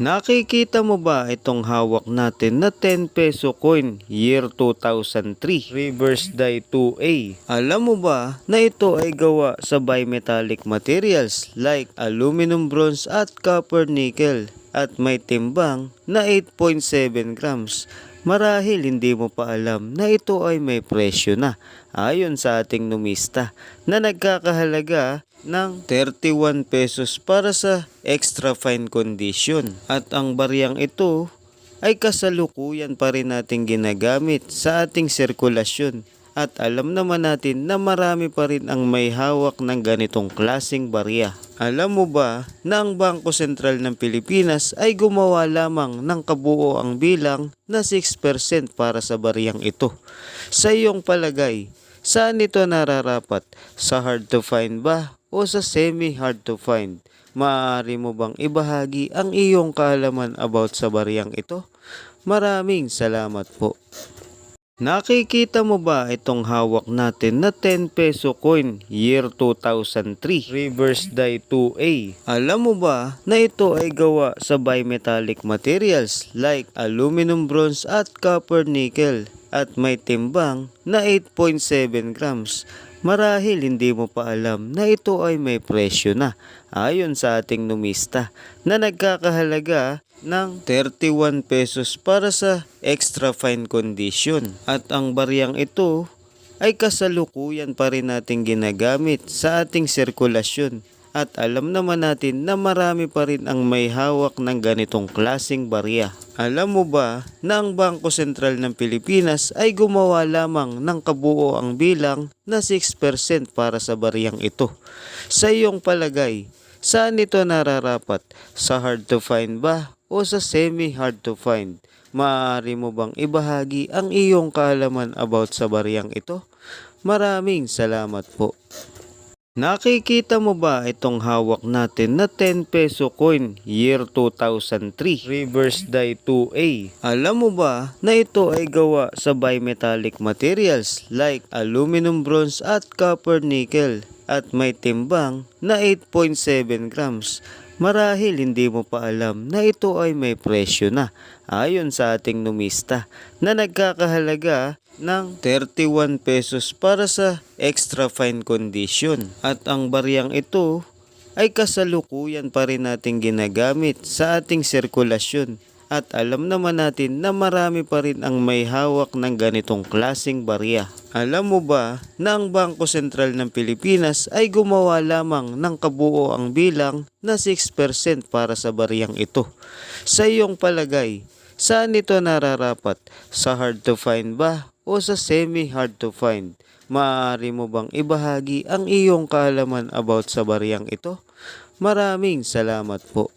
Nakikita mo ba itong hawak natin na 10 peso coin year 2003 reverse die 2A? Alam mo ba na ito ay gawa sa bimetallic materials like aluminum bronze at copper nickel at may timbang na 8.7 grams. Marahil hindi mo pa alam na ito ay may presyo na ayon sa ating numista na nagkakahalaga ng 31 pesos para sa extra fine condition. At ang bariyang ito ay kasalukuyan pa rin nating ginagamit sa ating sirkulasyon. At alam naman natin na marami pa rin ang may hawak ng ganitong klasing barya. Alam mo ba na ang Bangko Sentral ng Pilipinas ay gumawa lamang ng kabuoang bilang na 6% para sa bariyang ito? Sa iyong palagay, saan ito nararapat? Sa hard to find ba o sa semi hard to find? Maaari mo bang ibahagi ang iyong kaalaman about sa bariyang ito? Maraming salamat po. Nakikita mo ba itong hawak natin na 10 peso coin year 2003 reverse die 2A? Alam mo ba na ito ay gawa sa bimetallic materials like aluminum bronze at copper nickel at may timbang na 8.7 grams. Marahil hindi mo pa alam na ito ay may presyo na ayon sa ating numista na nagkakahalaga ng 31 pesos para sa extra fine condition. At ang bariyang ito ay kasalukuyan pa rin nating ginagamit sa ating sirkulasyon. At alam naman natin na marami pa rin ang may hawak ng ganitong klasing barya. Alam mo ba na ang Bangko Sentral ng Pilipinas ay gumawa lamang ng kabuoang bilang na 6% para sa bariyang ito? Sa iyong palagay, saan ito nararapat? Sa hard to find ba o sa semi hard to find? Maaari mo bang ibahagi ang iyong kaalaman about sa bariyang ito? Maraming salamat po. Nakikita mo ba itong hawak natin na 10 peso coin year 2003 reverse die 2A? Alam mo ba na ito ay gawa sa bimetallic materials like aluminum bronze at copper nickel at may timbang na 8.7 grams. Marahil hindi mo pa alam na ito ay may presyo na ayon sa ating numista na nagkakahalaga ng 31 pesos para sa extra fine condition. At ang bariyang ito ay kasalukuyan pa rin nating ginagamit sa ating sirkulasyon. At alam naman natin na marami pa rin ang may hawak ng ganitong klasing barya. Alam mo ba na ang Bangko Sentral ng Pilipinas ay gumawa lamang ng kabuoang bilang na 6% para sa bariyang ito? Sa iyong palagay, saan ito nararapat? Sa hard to find ba o sa semi hard to find? Maaari mo bang ibahagi ang iyong kaalaman about sa bariyang ito? Maraming salamat po.